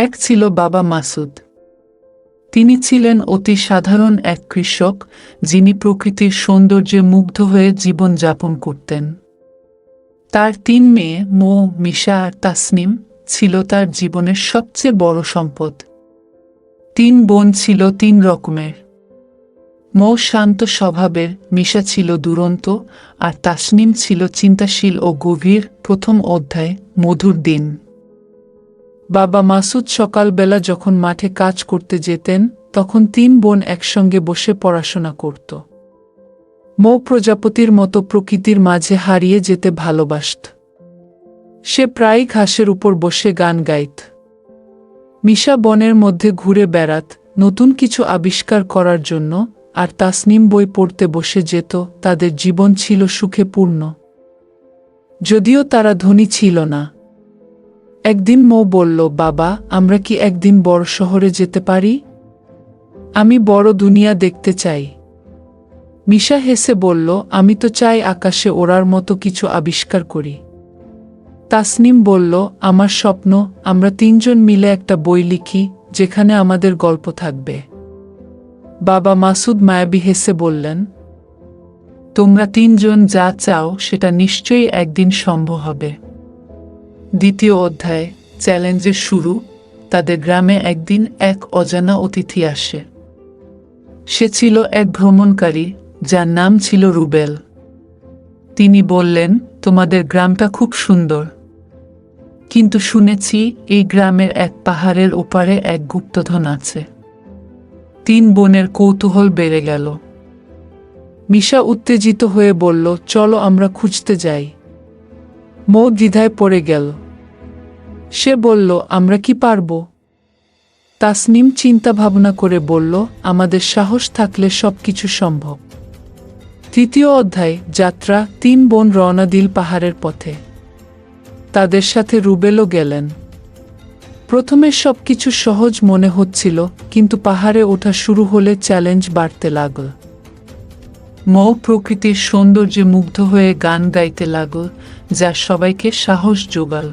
এক ছিল বাবা মাসুদ। তিনি ছিলেন অতি সাধারণ এক কৃষক, যিনি প্রকৃতির সৌন্দর্যে মুগ্ধ হয়ে জীবন যাপন করতেন। তার তিন মেয়ে মো, মিশা আর তাসনিম ছিল তার জীবনের সবচেয়ে বড় সম্পদ। তিন বোন ছিল তিন রকমের। মৌ শান্ত স্বভাবের, মিশা ছিল দুরন্ত আর তাসনিম ছিল চিন্তাশীল ও গভীর প্রথম অধ্যায় মধুর দিন। বাবা মাসুদ সকালবেলা যখন মাঠে কাজ করতে যেতেন, তখন তিন বোন একসঙ্গে বসে পড়াশোনা করত। মৌ প্রজাপতির মতো প্রকৃতির মাঝে হারিয়ে যেতে ভালোবাসত। সে প্রায় ঘাসের উপর বসে গান গাইত। মিশা বনের মধ্যে ঘুরে বেড়াত, নতুন কিছু আবিষ্কার করার জন্য, আর তাসনিম বই পড়তে বসে যেত, তাদের জীবন ছিল সুখে পূর্ণ। যদিও তারা ধনী ছিল না। একদিন মৌ বলল, বাবা, আমরা কি একদিন বড় শহরে যেতে পারি? আমি বড় দুনিয়া দেখতে চাই। মিশা হেসে বলল, আমি তো চাই আকাশে ওড়ার মতো কিছু আবিষ্কার করি। তাসনিম বলল, আমার স্বপ্ন, আমরা তিনজন মিলে একটা বই লিখি, যেখানে আমাদের গল্প থাকবে। বাবা মাসুদ মায়াবী হেসে বললেন, তোমরা তিনজন যা চাও, সেটা নিশ্চয়ই একদিন সম্ভব হবে। দ্বিতীয় অধ্যায় চ্যালেঞ্জের শুরু, তাদের গ্রামে একদিন এক অজানা অতিথি আসে। সে ছিল এক ভ্রমণকারী, যার নাম ছিল রুবেল। তিনি বললেন, তোমাদের গ্রামটা খুব সুন্দর। কিন্তু শুনেছি এই গ্রামের এক পাহাড়ের ওপারে এক গুপ্তধন আছে। তিন বোনের কৌতূহল বেড়ে গেল। মিশা উত্তেজিত হয়ে বলল, চলো আমরা খুঁজতে যাই। মৌ দ্বিধায় পড়ে গেল। সে বলল, আমরা কি পারব? তাসনিম চিন্তা ভাবনা করে বলল, আমাদের সাহস থাকলে সব কিছু সম্ভব। তৃতীয় অধ্যায়, যাত্রা, তিন বোন রওনা দিল পাহাড়ের পথে। তাদের সাথে রুবেলও গেলেন। প্রথমে সবকিছু সহজ মনে হচ্ছিল, কিন্তু পাহাড়ে ওঠা শুরু হলে চ্যালেঞ্জ বাড়তে লাগল। মৌ প্রকৃতির সৌন্দর্যে মুগ্ধ হয়ে গান গাইতে লাগল, যা সবাইকে সাহস যোগাল।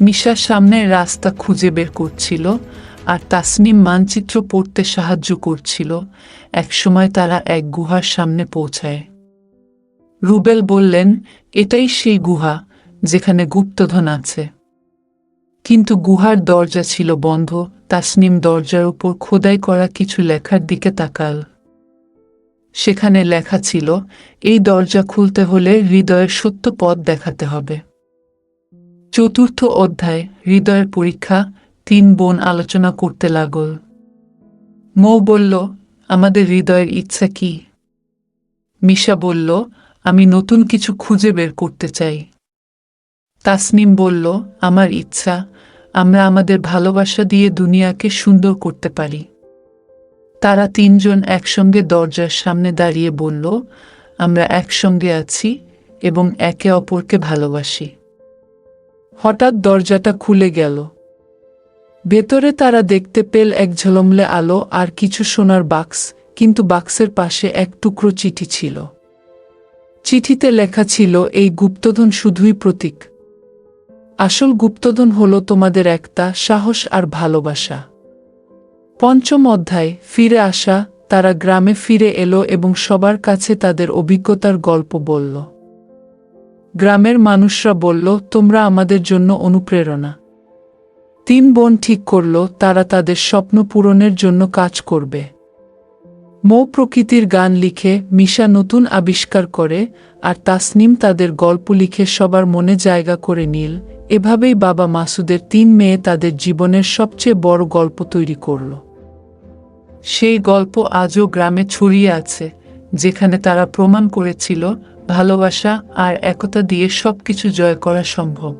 মিশা সামনের রাস্তা খুঁজে বের করছিল আর তাসনিম মানচিত্র পড়তে সাহায্য করছিল। একসময় তারা এক গুহার সামনে পৌঁছায়। রুবেল বললেন, এটাই সেই গুহা, যেখানে গুপ্তধন আছে। কিন্তু গুহার দরজা ছিল বন্ধ। তাসনিম দরজার উপর খোদাই করা কিছু লেখার দিকে তাকাল। সেখানে লেখা ছিল, এই দরজা খুলতে হলে হৃদয়ের সত্য পথ দেখাতে হবে। চতুর্থ অধ্যায়, হৃদয়ের পরীক্ষা, তিন বোন আলোচনা করতে লাগল। মৌ বলল, আমাদের হৃদয়ের ইচ্ছা কি? মিশা বলল, আমি নতুন কিছু খুঁজে বের করতে চাই। তাসনিম বলল, আমার ইচ্ছা, আমরা আমাদের ভালোবাসা দিয়ে দুনিয়াকে সুন্দর করতে পারি। তারা তিনজন একসঙ্গে দরজার সামনে দাঁড়িয়ে বলল, আমরা একসঙ্গে আছি এবং একে অপরকে ভালোবাসি। হঠাৎ দরজাটা খুলে গেল। ভেতরে তারা দেখতে পেল এক ঝলমলে আলো আর কিছু সোনার বাক্স, কিন্তু বাক্সের পাশে এক টুকরো চিঠি ছিল। চিঠিতে লেখা ছিল, এই গুপ্তধন শুধুই প্রতীক। আসল গুপ্তধন হল তোমাদের একটা সাহস আর ভালোবাসা। পঞ্চম অধ্যায়, ফিরে আসা, তারা গ্রামে ফিরে এলো এবং সবার কাছে তাদের অভিজ্ঞতার গল্প বলল। গ্রামের মানুষরা বলল, তোমরা আমাদের জন্য অনুপ্রেরণা। তিন বোন ঠিক করল, তারা তাদের স্বপ্ন পূরণের জন্য কাজ করবে। মৌ প্রকৃতির গান লিখে, মিশা নতুন আবিষ্কার করে, আর তাসনিম তাদের গল্প লিখে সবার মনে জায়গা করে নিল। এভাবেই বাবা মাসুদের তিন মেয়ে তাদের জীবনের সবচেয়ে বড় গল্প তৈরি করল। সেই গল্প আজও গ্রামে ছড়িয়ে আছে, যেখানে তারা প্রমাণ করেছিল ভালোবাসা আর একতা দিয়ে সব কিছু জয় করা সম্ভব।